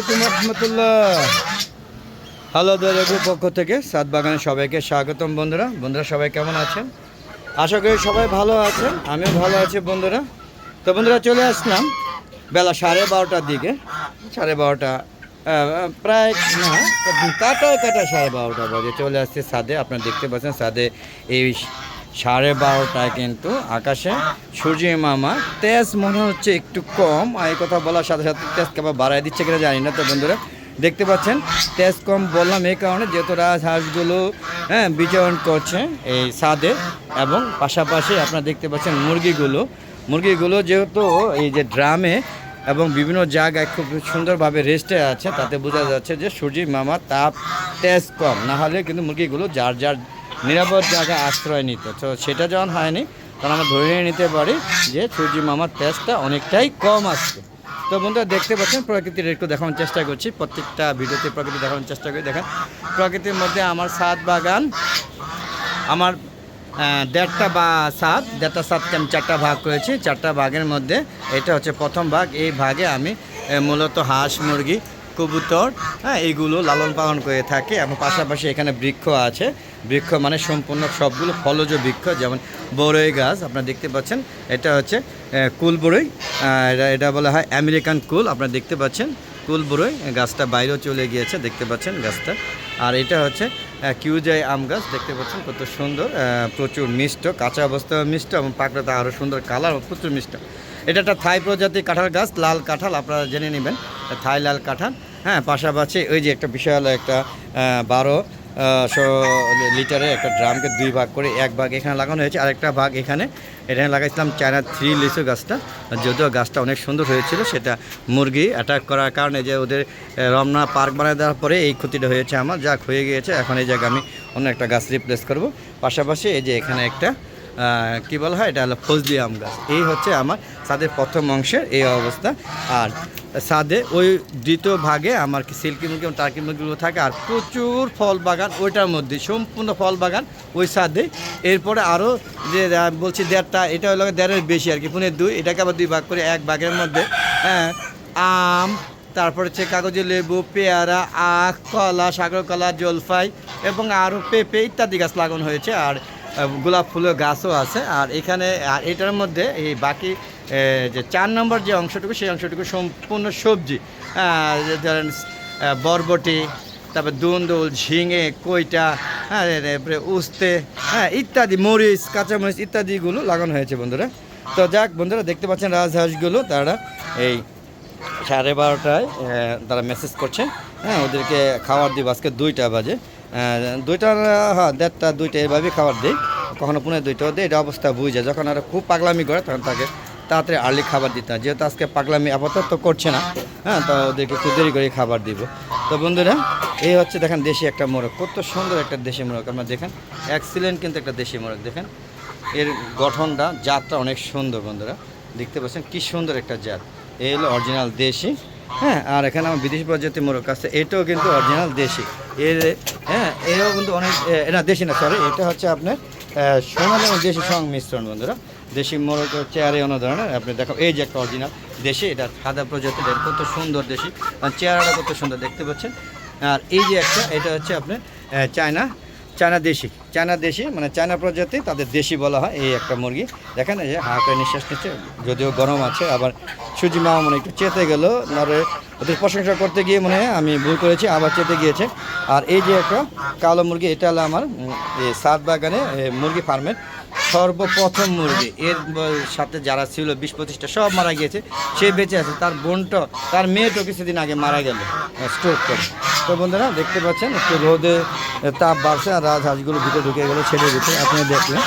আলাইকুম রহমতুল্লাহ। হ্যালো দলের পক্ষ থেকে সাত বাগানে সবাইকে স্বাগতম বন্ধুরা। বন্ধুরা সবাই কেমন আছেন? আশা করি সবাই ভালো আছেন, আমিও ভালো আছি বন্ধুরা। তো বন্ধুরা চলে আসলাম বেলা সাড়ে বারোটার দিকে। সাড়ে বারোটা প্রায় না, কাটায় কাটা সাড়ে বারোটা বাজে। চলে আসছে সাদে, আপনারা দেখতে পাচ্ছেন সাদে এই সাড়ে বারোটায় কিন্তু আকাশে সূর্য মামা। তেজ মনে হচ্ছে একটু কম, আর এই কথা বলার সাথে সাথে তেজ কেবল বাড়াই দিচ্ছে কিনা জানি না, তো বন্ধুরা দেখতে পাচ্ছেন, তেজ কম বললাম এই কারণে যেহেতু রাজহাঁসগুলো হ্যাঁ বিচরণ করছে এই সাদে এবং পাশাপাশি আপনারা দেখতে পাচ্ছেন মুরগিগুলো। মুরগিগুলো যেহেতু এই যে ড্রামে এবং বিভিন্ন জায়গায় খুব সুন্দরভাবে রেস্টে আছে, তাতে বোঝা যাচ্ছে যে সূর্যি মামা তাপ, তেজ কম। না হলে কিন্তু মুরগিগুলো যার যার নিরাপদ জায়গায় আশ্রয় নিত। তো সেটা যখন হয়নি, তখন আমরা ধরে নিতে পারি যে সূর্যি মামার তেজটা অনেকটাই কম আসছে। তো বন্ধুরা, দেখতে পাচ্ছেন, প্রকৃতির একটু দেখানোর চেষ্টা করছি। প্রত্যেকটা ভিডিওতে প্রকৃতি দেখানোর চেষ্টা করি দেখেন। প্রকৃতির মধ্যে আমার সাত বাগান, আমার দেড়টা বা সাত, দেড়টা সাতকে আমি চারটা ভাগ করেছি। চারটা ভাগের মধ্যে এটা হচ্ছে প্রথম ভাগ এই ভাগে আমি মূলত হাঁস, মুরগি, কবুতর হ্যাঁ এইগুলো লালন পালন করে থাকি এবং পাশাপাশি এখানে বৃক্ষ আছে। বৃক্ষ মানে সম্পূর্ণ সবগুলো ফলজ বৃক্ষ, যেমন বড়ই গাছ, আপনারা দেখতে পাচ্ছেন। এটা হচ্ছে কুল বড়ই এটা বলা হয় আমেরিকান কুল, আপনারা দেখতে পাচ্ছেন। কুল বড়ই গাছটা বাইরেও চলে গিয়েছে, দেখতে পাচ্ছেন গাছটা। আর এটা হচ্ছে কিউজাই আম গাছ, দেখতে পাচ্ছেন কত সুন্দর প্রচুর মিষ্ট, কাঁচা অবস্থায় মিষ্ট এবং পাকড়াতে আরও সুন্দর কালার প্রচুর মিষ্ট। এটা একটা থাই প্রজাতির কাঁঠাল গাছ, লাল কাঁঠাল, আপনারা জেনে নেবেন। থাই লাল কাঁঠাল হ্যাঁ পাশাপাশি ওই যে একটা বিশাল একটা বারো শো লিটারের একটা ড্রামকে দুই ভাগ করে এক ভাগ এখানে লাগানো হয়েছে। আরেকটা ভাগ এখানে এখানে লাগাইছিলাম চায়না থ্রি লিচু গাছটা। যদিও গাছটা অনেক সুন্দর হয়েছিল, সেটা মুরগি অ্যাটাক করার কারণে যে ওদের রমনা পার্ক বানিয়ে দেওয়ার পরে এই ক্ষতিটা হয়েছে আমার। যা হয়ে গিয়েছে, এখন এই জায়গায় আমি অন্য একটা গাছ রিপ্লেস করব। পাশাপাশি এই যে এখানে একটা কি বলা হয়? এটা হলো ফজলি আম গাছ। এই হচ্ছে আমার সাদের প্রথম অংশের এই অবস্থা। আর সাদে, ওই দ্বিতীয় ভাগে আমার কি সিল্কি মুরগি এবং টার্কি মুরগিগুলো থাকে, আর প্রচুর ফল বাগান ওইটার মধ্যে, সম্পূর্ণ ফল বাগান ওই সাদে। এরপরে আরও যে বলছি দেড়টা, এটা হলো দেড়ের বেশি আর কি, পুনে দুই, এটাকে আবার দুই ভাগ করে এক ভাগের মধ্যে হ্যাঁ আম, তারপর হচ্ছে কাগজি লেবু, পেয়ারা, আখ, কলা, সাগর কলা, জলফাই, এবং আরও পেঁপে ইত্যাদি গাছ লাগানো হয়েছে, আর গোলাপ ফুলের গাছও আছে, আর এখানে, আর এটার মধ্যে এই বাকি যে চার নম্বর যে অংশটুকু, সেই অংশটুকু সম্পূর্ণ সবজি। ধরেন বরবটি, তারপর দুন্দুল ঝিঙে, কইটা হ্যাঁ এরপরে উস্তে হ্যাঁ ইত্যাদি, মরিচ, কাঁচামরিচ ইত্যাদিগুলো লাগানো হয়েছে বন্ধুরা। তো যাক বন্ধুরা, দেখতে পাচ্ছেন রাজহাঁসগুলো, তারা এই সাড়ে বারোটায় তারা মেসেজ করছে। হ্যাঁ ওদেরকে খাবার দিব আজকে দুইটা বাজে। দুইটা হ্যাঁ দেড়টা, দুইটা এভাবেই খাবার দিই। কখনো পুনে দুইটাও দিই, এটা অবস্থা বুঝে যখন আর খুব পাগলামি করে, তখন তাকে তাড়াতাড়ি আর্লি খাবার দিতে হয়। যেহেতু আজকে পাগলামি আপাতত তো করছে না হ্যাঁ তো ওদেরকে একটু দেরি করে খাবার দিব। তো বন্ধুরা, এই হচ্ছে দেখেন দেশি একটা মোরগ। কত সুন্দর একটা দেশি মোরগ। আপনারা দেখেন এক্সিলেন্ট কিন্তু একটা দেশি মোরগ। দেখেন, এর গঠনটা, জাতটা অনেক সুন্দর বন্ধুরা। দেখতে পাচ্ছেন কি সুন্দর একটা জাত। এই হলো অরিজিনাল দেশি হ্যাঁ আর এখানে আমার বিদেশি প্রজাতির মোরগ আছে। এটাও কিন্তু অরিজিনাল দেশি। এর হ্যাঁ এও কিন্তু অনেক এটা দেশি না সরি এটা হচ্ছে আপনার সোনালি এবং দেশি সংমিশ্রণ বন্ধুরা। দেশি মোরগ হচ্ছে আর অন্য ধরনের আপনি দেখো এই যে একটা অরিজিনাল দেশি এটা সাদা প্রজাতির কত সুন্দর দেশি আর চেহারাটা কত সুন্দর দেখতে পাচ্ছেন। আর এই যে একটা এটা হচ্ছে আপনার আহ, চায়না চায়না দেশি চায়না দেশি মানে চায়না প্রজাতি তাদের দেশি বলা হয় এই একটা মুরগি। দেখেন যে হা করে নিঃশ্বাস নিচ্ছে যদিও গরম আছে আবার সুজি মামা মনে একটু চেতে গেল নরে ওদের প্রশংসা করতে গিয়ে মনে হয় আমি ভুল করেছি, আবার চেতে গিয়েছে। আর এই যে একটা কালো মুরগি, এটা হলো আমার এই সাত বাগানে মুরগি ফার্মের সর্বপ্রথম মুরগি। এর সাথে যারা ছিল, বিশ পঁচিশটা, সব মারা গিয়েছে। সে বেঁচে আছে, তার বোনটা, তার মেয়েটা কিছুদিন আগে মারা গেল স্ট্রোক করে। তো বন্ধুরা, দেখতে পাচ্ছেন, একটু রোদে তাপ বাড়ছে আর রাজহাঁসগুলো ভিতরে ঢুকে গেলো, ছেড়ে ভিতরে আপনি দেখলেন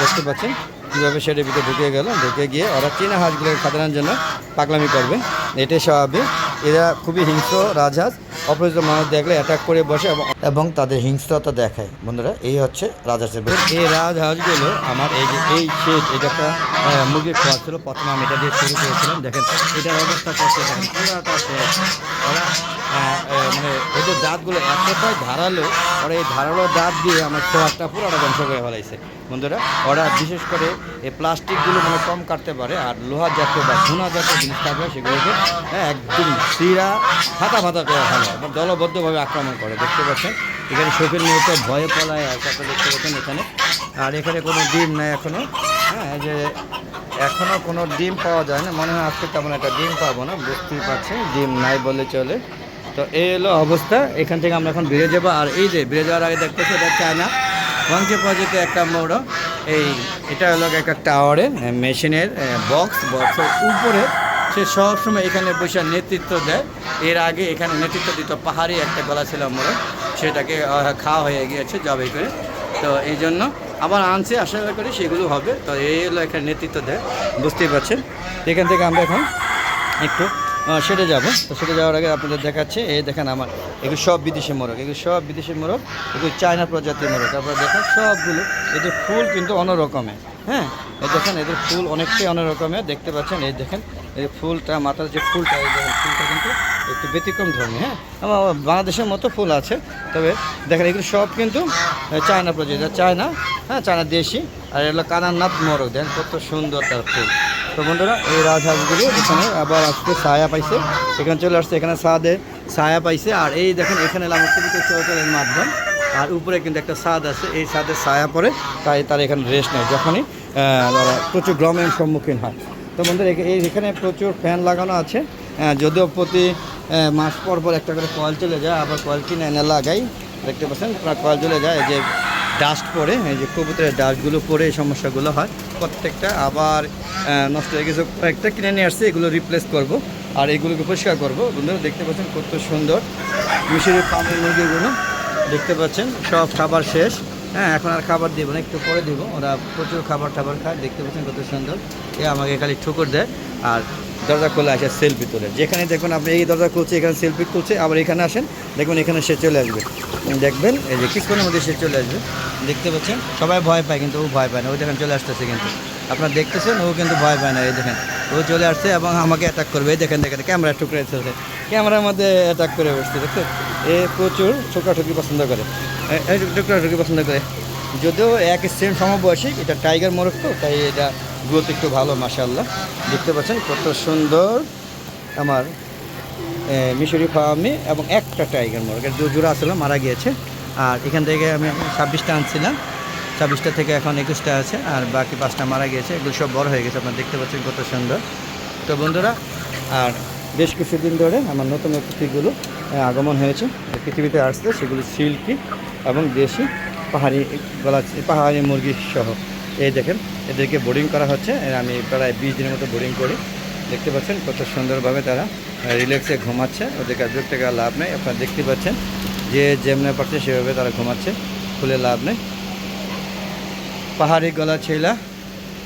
দেখতে পাচ্ছেন কীভাবে শেডের ভিতরে ঢুকে গেল। ঢুকে গিয়ে ওরা চীনা হাঁসগুলোকে খাদানোর জন্য পাগলামি করবে। এটাই স্বাভাবিক এরা খুবই হিংস্র রাজহাঁস। অপরিচিত মানুষ দেখলে অ্যাটাক করে বসে এবং তাদের হিংস্রতা দেখায়। বন্ধুরা, এই হচ্ছে রাজহাঁসের। এই রাজহাঁসগুলো আমার এই যে এই শেড এটা একটা মুরগির খাওয়া ছিল, প্রথমে আমি এটা দিয়ে শুরু করেছিলাম। দেখেন, এটার অবস্থা করছে, দেখেন শেষ। মানে ওদের দাঁতগুলো এতটাই ধারালো, ওরা এই ধারালো দাঁত দিয়ে আমার খোয়ারটা পুরোটা ধ্বংস করে ফেলাইছে। বন্ধুরা ওরা বিশেষ করে এই প্লাস্টিকগুলো মানে কম কাটতে পারে আর লোহা জাতীয় বা ধুনা জাতীয় জিনিস থাকলে সেগুলোকে হ্যাঁ, একদম সিরা ফাটা ফাটা করে ফেলে এবং দলবদ্ধভাবে আক্রমণ করে দেখতে পাচ্ছেন? এখানে শোকের মুহূর্তে ভয়ে পলায় আর তারপরে দেখতে পাচ্ছেন এখানে। আর এখানে কোনো ডিম নাই এখনও হ্যাঁ যে এখনও কোনো ডিম পাওয়া যায় না মনে হয় আজকে তেমন একটা ডিম পাবো না বুঝতেই পারছি ডিম নাই বলে চলে। তো এই হলো অবস্থা এখান থেকে আমরা এখন বেরিয়ে যাব আর এই যে বেরিয়ে যাওয়ার আগে দেখতেছি এটা চায়না। ওয়ানকে প্রজেক্টে একটা মোড়। এই, এটা হলো একটা টাওয়ারের মেশিনের বক্স বক্সের উপরে সে সবসময় এখানে বসে নেতৃত্ব দেয়। এর আগে এখানে নেতৃত্ব দিত পাহাড়ি একটা গলা ছিল মোড়। সেটাকে খাওয়া হয়ে গিয়েছে জবাই করে। তো এই জন্য আবার আনছে, আশা করি সেগুলো হবে। তো এই হলো এখানে নেতৃত্ব দেয়। বুঝতেই পারছেন? এখান থেকে আমরা এখন একটু সেটে যাব। তো সেটা যাওয়ার আগে আপনাদের দেখাচ্ছে। এই দেখেন আমার, এগুলো সব বিদেশি মোরগ, এগুলো সব বিদেশি মোরগ, এগুলো চায়না প্রজাতির মোরগ। তারপরে দেখেন সবগুলো, এদের ফুল কিন্তু অন্য রকমের হ্যাঁ এই দেখেন, এদের ফুল অনেকটাই অন্য রকমের দেখতে পাচ্ছেন? এই দেখেন, এই ফুলটা, মাথার যে ফুলটা, এই দেখেন, ফুলটা কিন্তু একটু ব্যতিক্রম ধর্মী হ্যাঁ? আমার বাংলাদেশের মতো ফুল আছে, তবে দেখেন, এগুলো সব কিন্তু চায়না প্রজাতি। চায়না হ্যাঁ চায়না দেশি, আর এগুলো কানারনাথ মোরগ। দেখেন কত সুন্দর তার ফুল। তো বন্ধুরা, এই রাজহাঁসগুলো এখানে আবার আজকে ছায়া পাইছে। এখানে চলে আসছে, এখানে ছাদে ছায়া পাইছে। আর এই দেখেন, এখানে লামস্তিতে চলাচলের মাধ্যম। আর উপরে কিন্তু একটা ছাদ আছে, এই ছাদের ছায়া পরে তাই তার এখানে রেস্ট নেয় যখনই তারা প্রচুর গ্রমের সম্মুখীন হয়। তো বন্ধুরা এই এখানে প্রচুর ফ্যান লাগানো আছে। যদিও প্রতি মাস পর পর একটা করে কয়েল চলে যায়, আবার কয়েল কিনে এনে লাগাই। দেখতে পাচ্ছেন কয়েল চলে যায় যে ডাস্ট পরে এই যে কবুতরের ডাস্টগুলো পরে এই সমস্যাগুলো হয়। প্রত্যেকটা আবার নষ্ট হয়ে গেছে। একটা কিনে নিয়ে আসছে, এগুলো রিপ্লেস করব। আর এগুলোকে পরিষ্কার করব। বন্ধুরা, দেখতে পাচ্ছেন কত সুন্দর। মিশরের পামের মুরগিগুলো দেখতে পাচ্ছেন, সব খাবার শেষ। হ্যাঁ এখন আর খাবার দিব না, একটু পরে দিব। ওরা প্রচুর খাবার টাবার খায়, দেখতে পাচ্ছেন কত সুন্দর। এ আমাকে খালি ঠুকুর দেয়, আর দরজা খোলা আসে সেলফি তোলে। যেখানে দেখুন আপনি এই দরজা খুলছে, এখানে সেলফি তুলছে, আবার এখানে আসেন দেখবেন এখানে সে চলে আসবে। দেখবেন, এই যে কিছুক্ষণের মধ্যে সে চলে আসবে। দেখতে পাচ্ছেন, সবাই ভয় পায় কিন্তু ও ভয় পায় না, ও দেখেন চলে আসতেছে কিন্তু। আপনারা দেখতেছেন, ও কিন্তু ভয় পায় না, এই দেখেন। ও চলে আসছে এবং আমাকে অ্যাটাক করবে, এই দেখেন দেখেন ক্যামেরা টুকরে চলছে ক্যামেরার মধ্যে অ্যাটাক করে বসছে, দেখছেন? এ প্রচুর ঠোকাঠুকি পছন্দ করে। ঠোকাঠুকি পছন্দ করে। যদিও এক সেম সমবয়সী, এটা টাইগার মোরগ তো, তাই এটা গ্রোথ একটু ভালো মাসাল্লাহ দেখতে পাচ্ছেন কত সুন্দর আমার মিশরি ফার্মে এবং একটা টাইগার মোরগ। দু জোড়া আসলে মারা গিয়েছে। আর এখান থেকে আমি ছাব্বিশটা আনছিলাম। ছাব্বিশটা থেকে এখন একুশটা আছে, আর বাকি পাঁচটা মারা গিয়েছে। এগুলো সব বড় হয়ে গেছে, আপনারা দেখতে পাচ্ছেন কত সুন্দর। তো বন্ধুরা, আর বেশ কিছুদিন ধরে আমার নতুন অতিথিগুলো আগমন হয়েছে। পৃথিবীতে আসছে, সেগুলো সিল্কি এবং দেশি পাহাড়ি গলা, পাহাড়ি মুরগি সহ। এই দেখেন, এদেরকে বোর্ডিং করা হচ্ছে। আমি প্রায় বিশ দিনের মতো বোর্ডিং করি। দেখতে পাচ্ছেন কত সুন্দরভাবে তারা রিল্যাক্সে ঘুমাচ্ছে। ওদেরকে বিরক্ত থেকে লাভ নেই। আপনারা দেখতে পাচ্ছেন যে যেমনে পারছে সেভাবে তারা ঘুমাচ্ছে। খুলে লাভ নেই। পাহাড়ি গলা ছেলা,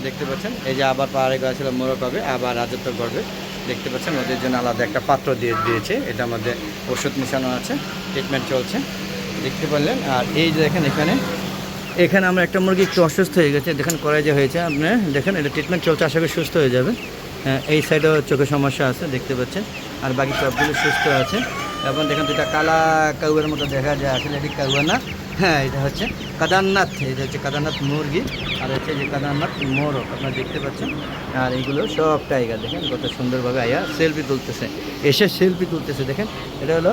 দেখতে পাচ্ছেন? এই যে আবার পাহাড়ি গলা ছেলা মোরগ হবে, আবার রাজত্ব করবে। দেখতে পাচ্ছেন ওদের জন্য আলাদা একটা পাত্র দিয়ে দিয়েছে। এটার মধ্যে ওষুধ মিশানো আছে ট্রিটমেন্ট চলছে। দেখতে পারলেন। আর এই যে দেখেন এখানে এখানে আমরা একটা মুরগি একটু অসুস্থ হয়ে গেছে দেখেন করাই যে হয়েছে। আপনি দেখেন এটা ট্রিটমেন্ট চলছে আশা করি সুস্থ হয়ে যাবে। হ্যাঁ, এই সাইডেও চোখের সমস্যা আছে দেখতে পাচ্ছেন। আর বাকি সবগুলো সুস্থ আছে। এবং দেখেন দুটা কালা কাউয়ের মতো দেখা যায় আসলে এটি কাউয়া না। হ্যাঁ এটা হচ্ছে কাদারনাথ এটা হচ্ছে কাদারনাথ মুরগি আর হচ্ছে যে কাদারনাথ মোরগ আপনারা দেখতে পাচ্ছেন। আর এইগুলো সব টাইগার দেখেন কত সুন্দরভাবে আয়া সেলফি তুলতেছে। এসে সেলফি তুলতেছে দেখেন। এটা হলো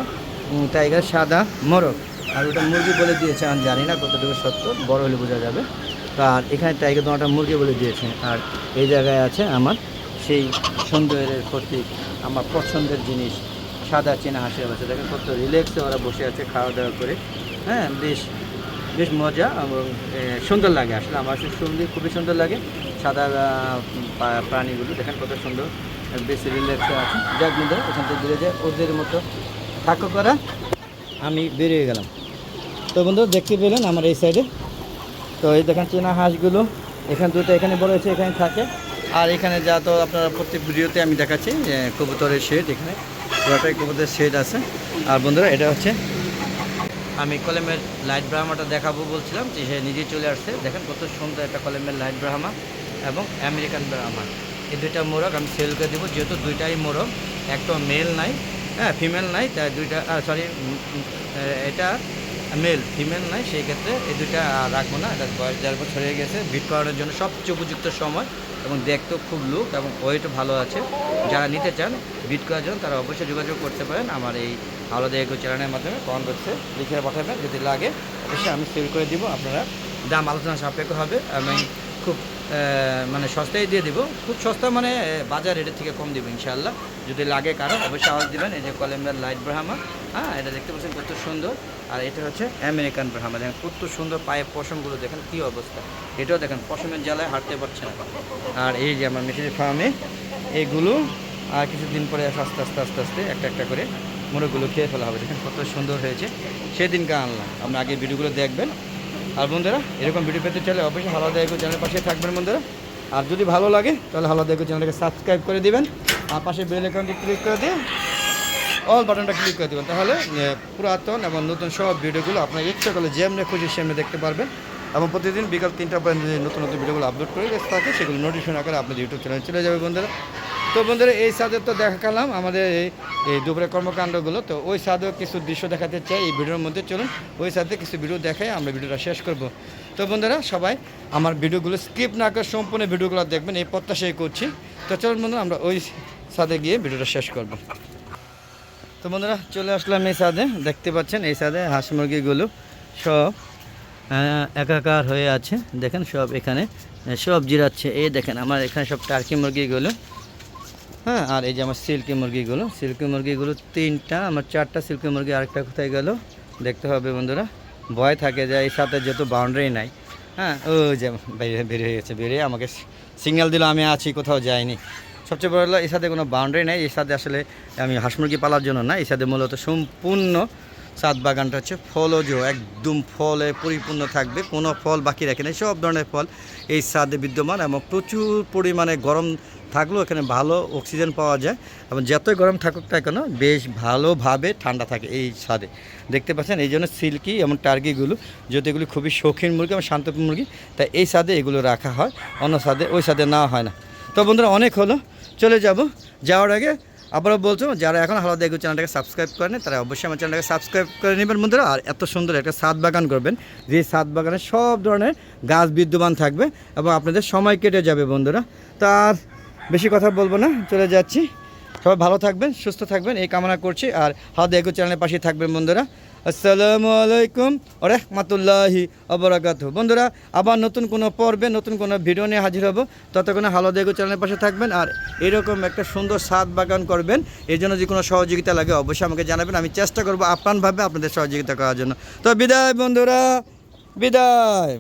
টাইগার সাদা মোরগ। আর ওটা মুরগি বলে দিয়েছে, আমি জানি না কতটুকু সত্য, বড় হলে বোঝা যাবে। আর এখানে টাইগার তোমাটা মুরগি বলে দিয়েছে, আর এই জায়গায় আছে আমার সেই সৌন্দর্যের প্রতীক, আমার পছন্দের জিনিস, সাদা চেনা হাসির বাচ্চা। দেখেন কত রিল্যাক্সে ওরা বসে আছে খাওয়া দাওয়া করে। হ্যাঁ বেশ বেশ মজা এবং সুন্দর লাগে আসলে, আমার সুন্দর খুবই সুন্দর লাগে, সাদা প্রাণীগুলো, দেখেন কত সুন্দর, বেশ রিল্যাক্সে আছে। যাক বন্ধুরা, এখান থেকে দূরে যায় ওদের মতো থাকো করা, আমি বেরিয়ে গেলাম। তো বন্ধু দেখতে পেলেন আমার এই সাইডে তো এই দেখেন চেনা হাঁসগুলো, এখানে দুটো এখানে বড় হয়েছে, এখানে থাকে। আর এখানে যা তো আপনারা প্রত্যেক ভিডিওতে আমি দেখাচ্ছি কবুতরের শেড এখানে। পুরোটাই কবুতরের শেড আছে। আর বন্ধুরা, এটা হচ্ছে, আমি কলেমের লাইট ব্রাহ্মাটা দেখাবো বলছিলাম যে সে নিজে চলে আসছে। দেখেন কত সুন্দর একটা কলেমের লাইট ব্রাহ্মা এবং আমেরিকান ব্রাহ্মা এই দুইটা মোরগ আমি সেল করে দেবো, যেহেতু দুইটাই মোরগ একটা মেল নাই হ্যাঁ ফিমেল নাই, তাই দুইটা সরি এটা মেল ফিমেল নয় সেই ক্ষেত্রে এই দুটা রাখব না। এটা বয়স দেড় বছর হয়ে গেছে। ভিট করানোর জন্য সবচেয়ে উপযুক্ত সময় এবং দেখতেও খুব লুক এবং ওয়েটও ভালো আছে। যারা নিতে চান বিট করার জন্য, তারা অবশ্যই যোগাযোগ করতে পারেন আমার এই আলাদা এগো চ্যানেলের মাধ্যমে। কমেন্ট বক্সে লিখে পাঠাবেন, যদি লাগে। অবশ্যই আমি সেল করে দিব, আপনারা। দাম আলোচনা সাপেক্ষ হবে। আমি খুব মানে সস্তায় দিয়ে দিব। খুব সস্তা মানে বাজার রেটের থেকে কম দিব ইনশাল্লাহ যদি লাগে কারও, অবশ্যই আওয়াজ দিবেন। এই যে কলেমদার লাইট ব্রাহ্মা হ্যাঁ এটা দেখতে পাচ্ছেন কত সুন্দর। আর এটা হচ্ছে আমেরিকান ব্রাহ্মা দেখেন কত সুন্দর পায়ে পশমগুলো, দেখেন কী অবস্থা। এটাও দেখেন পশমের জ্বালায় হাঁটতে পারছে না। আর এই যে আমার মেশিনের ফার্মে এইগুলো আর কিছুদিন পরে আস্তে আস্তে আস্তে আস্তে একটা একটা করে মোরগগুলো খেয়ে ফেলা হবে। দেখেন কত সুন্দর হয়েছে। সেদিনকে আনলাম। আপনার আগে ভিডিওগুলো দেখবেন। আর বন্ধুরা, এরকম ভিডিও পেতে চাইলে অবশ্যই হালা দেখো চ্যানেলের পাশে থাকবেন বন্ধুরা। আর যদি ভালো লাগে, তাহলে হালা দেখো চ্যানেলটাকে সাবস্ক্রাইব করে দিবেন। আর পাশে বেল আইকনটি ক্লিক করে দিয়ে অল বাটনটা ক্লিক করে দেবেন। তাহলে পুরাতন এবং নতুন সব ভিডিওগুলো আপনার ইচ্ছা করলে যেমনি খুশি সেমনি দেখতে পারবেন। এবং প্রতিদিন বিকাল তিনটা পর্যন্ত নতুন নতুন ভিডিওগুলো আপলোড করে থাকে, সেগুলো নোটিফিকেশন আকারে আপনাদের ইউটিউব চ্যানেলে চলে যাবে বন্ধুরা। তো বন্ধুরা, এই সাদের তো দেখালাম আমাদের এই এই দুপুরের কর্মকাণ্ডগুলো। তো ওই সাদেও কিছু দৃশ্য দেখাতে চাই এই ভিডিওর মধ্যে। চলুন, ওই সাথে কিছু ভিডিও দেখাই, আমরা ভিডিওটা শেষ করব। তো বন্ধুরা, সবাই আমার ভিডিওগুলো স্কিপ না করে সম্পূর্ণ ভিডিওগুলো দেখবেন, এই প্রত্যাশাই করছি। তো চলুন বন্ধুরা, আমরা ওই সাদে গিয়ে ভিডিওটা শেষ করব। তো বন্ধুরা, চলে আসলাম এই সাদে দেখতে পাচ্ছেন, এই সাদে হাঁস মুরগিগুলো সব একাকার হয়ে আছে। দেখেন সব এখানে, সব জিরাচ্ছে। এই দেখেন, আমার এখানে সব টার্কি মুরগিগুলো। হ্যাঁ আর এই যে আমার সিল্কি মুরগিগুলো সিল্কি মুরগিগুলো তিনটা, আমার চারটা সিল্কি মুরগি আরেকটা কোথায় গেল? দেখতে হবে বন্ধুরা। ভয় থাকে যে এই সাথে যেহেতু বাউন্ডারি নাই। হ্যাঁ ও যে বেরিয়ে বেরিয়ে গেছে বেরিয়ে আমাকে সিগন্যাল দিল, আমি আছি, কোথাও যাইনি। সবচেয়ে বড় হলো এর সাথে কোনো বাউন্ডারি নেই এর সাথে আসলে আমি হাঁস মুরগি পালার জন্য না এর সাথে মূলত সম্পূর্ণ সাত বাগানটা হচ্ছে ফলজ একদম ফলে পরিপূর্ণ থাকবে, কোনো ফল বাকি রাখে নেই সব ধরনের ফল এই সাদে বিদ্যমান এবং প্রচুর পরিমাণে গরম থাকলেও এখানে ভালো অক্সিজেন পাওয়া যায়। এবং যতই গরম থাকুক না কেন, বেশ ভালোভাবে ঠান্ডা থাকে এই স্বাদে দেখতে পাচ্ছেন, এই জন্য সিল্কি এবং টার্গিগুলো যদি এগুলি খুবই শৌখিন মুরগি এবং শান্ত মুরগি, তাই এই স্বাদে এগুলো রাখা হয়, অন্য স্বাদে ওই স্বাদে না হয় না। তো বন্ধুরা, অনেক হলো, চলে যাব। যাওয়ার আগে আবারও বলছো, যারা এখন হালাদা দেখো চ্যানেলটাকে সাবস্ক্রাইব করেন তারা অবশ্যই আমার চ্যানেলটাকে সাবস্ক্রাইব করে নেবেন বন্ধুরা। আর এত সুন্দর একটা সাত বাগান করবেন, যে সাত বাগানে সব ধরনের গাছ বিদ্যমান থাকবে এবং আপনাদের সময় কেটে যাবে বন্ধুরা। তার বেশি কথা বলব না, চলে যাচ্ছি। সবাই ভালো থাকবেন, সুস্থ থাকবেন, এই কামনা করছি। আর হালাদা দেখো চ্যানেলের পাশে থাকবেন বন্ধুরা। আসসালামু আলাইকুম রহমতুল্লাহি অবরাকাত বন্ধুরা, আবার নতুন কোনো পর্বে, নতুন কোনো ভিডিও নিয়ে হাজির হব। ততক্ষণে হালো দেখো চ্যানেলের পাশে থাকবেন আর এরকম একটা সুন্দর সাত বাগান করবেন। এই জন্য যে কোনো সহযোগিতা লাগে অবশ্যই আমাকে জানাবেন। আমি চেষ্টা করব আপ্রাণভাবে আপনাদের সহযোগিতা করার জন্য। তো বিদায় বন্ধুরা, বিদায়।